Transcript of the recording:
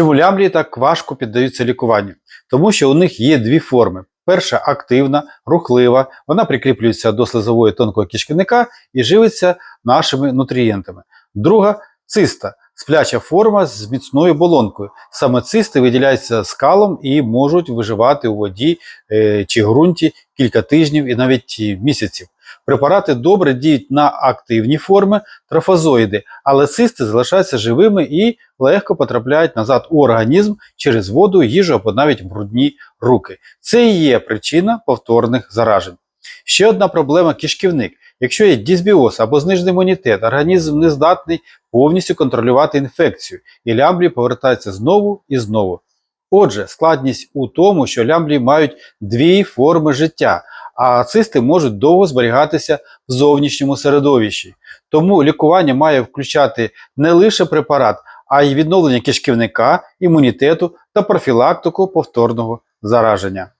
Чому лямблії так важко піддаються лікуванню? Тому що у них є дві форми. Перша активна, рухлива, вона прикріплюється до слизової тонкого кишківника і живиться нашими нутрієнтами. Друга циста, спляча форма з міцною болонкою. Саме цисти виділяються скалом і можуть виживати у воді е, чи ґрунті кілька тижнів і навіть місяців. Препарати добре діють на активні форми трофозоїди, але цисти залишаються живими і легко потрапляють назад у організм через воду, їжу або навіть брудні руки. Це і є причина повторних заражень. Ще одна проблема кишківник. Якщо є дисбіоз або знижений імунітет, організм не здатний повністю контролювати інфекцію, і лямблі повертаються знову і знову. Отже, складність у тому, що лямблі мають дві форми життя, а цисти можуть довго зберігатися в зовнішньому середовищі. Тому лікування має включати не лише препарат, а й відновлення кишківника, імунітету та профілактику повторного зараження.